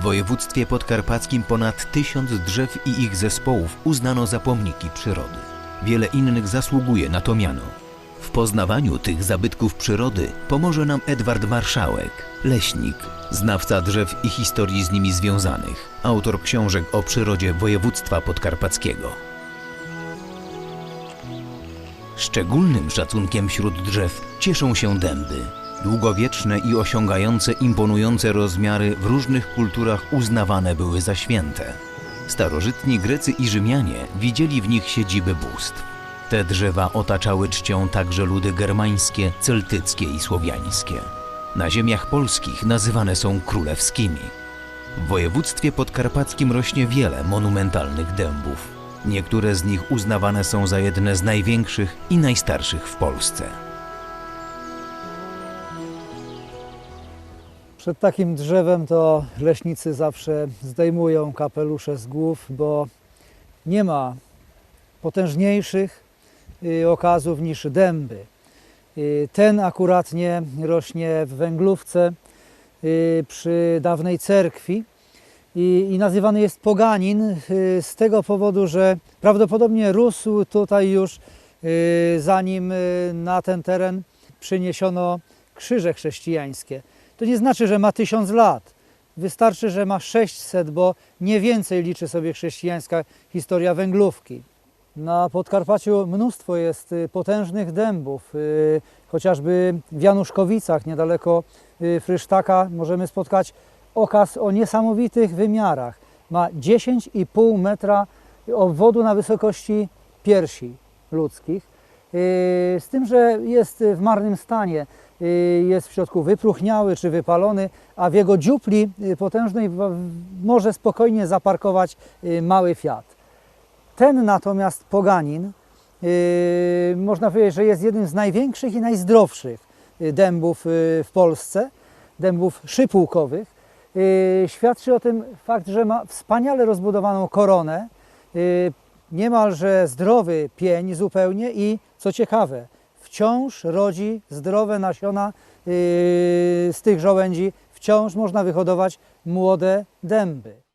W województwie podkarpackim ponad tysiąc drzew i ich zespołów uznano za pomniki przyrody. Wiele innych zasługuje na to miano. W poznawaniu tych zabytków przyrody pomoże nam Edward Marszałek, leśnik, znawca drzew i historii z nimi związanych, autor książek o przyrodzie województwa podkarpackiego. Szczególnym szacunkiem wśród drzew cieszą się dęby. Długowieczne i osiągające imponujące rozmiary w różnych kulturach uznawane były za święte. Starożytni Grecy i Rzymianie widzieli w nich siedziby bóstw. Te drzewa otaczały czcią także ludy germańskie, celtyckie i słowiańskie. Na ziemiach polskich nazywane są królewskimi. W województwie podkarpackim rośnie wiele monumentalnych dębów. Niektóre z nich uznawane są za jedne z największych i najstarszych w Polsce. Przed takim drzewem to leśnicy zawsze zdejmują kapelusze z głów, bo nie ma potężniejszych y, okazów niż dęby. Y, Ten akuratnie rośnie w Węglówce y, przy dawnej cerkwi i, i nazywany jest poganin y, z tego powodu, że prawdopodobnie rósł tutaj już y, zanim y, na ten teren przyniesiono krzyże chrześcijańskie. To nie znaczy, że ma tysiąc lat. Wystarczy, że ma 600, bo nie więcej liczy sobie chrześcijańska historia węglówki. Na Podkarpaciu mnóstwo jest potężnych dębów. Chociażby w Januszkowicach, niedaleko Frysztaka, możemy spotkać okaz o niesamowitych wymiarach. Ma 10,5 metra obwodu na wysokości piersi ludzkich. Y, Z tym, że jest w marnym stanie, y, jest w środku wypróchniały czy wypalony, a w jego dziupli y, potężnej może spokojnie zaparkować mały Fiat. Ten natomiast poganin, można powiedzieć, że jest jednym z największych i najzdrowszych dębów w Polsce, dębów szypułkowych. Yy, świadczy o tym fakt, że ma wspaniale rozbudowaną koronę, yy, niemalże zdrowy pień zupełnie i co ciekawe, wciąż rodzi zdrowe nasiona yy, z tych żołędzi, wciąż można wyhodować młode dęby.